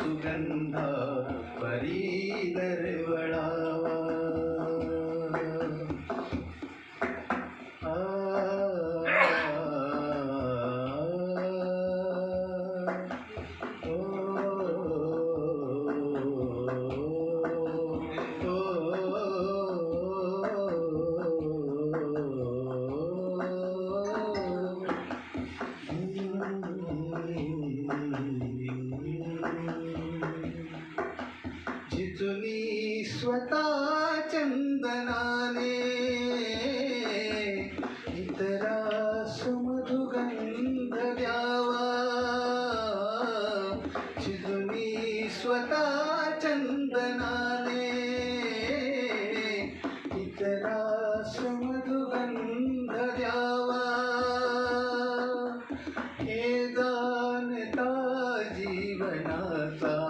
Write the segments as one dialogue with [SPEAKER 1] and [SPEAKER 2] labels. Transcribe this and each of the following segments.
[SPEAKER 1] सुगंध परी स्वतः चंदनाने इतरा सुमधुगंध द्यावा. जिजुनी स्वतः चंदनाने इतरा सुमधुगंध द्यावा. हे जाणता जीवनाचा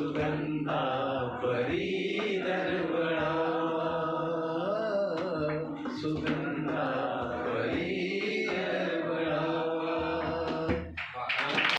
[SPEAKER 1] सुगंधा परी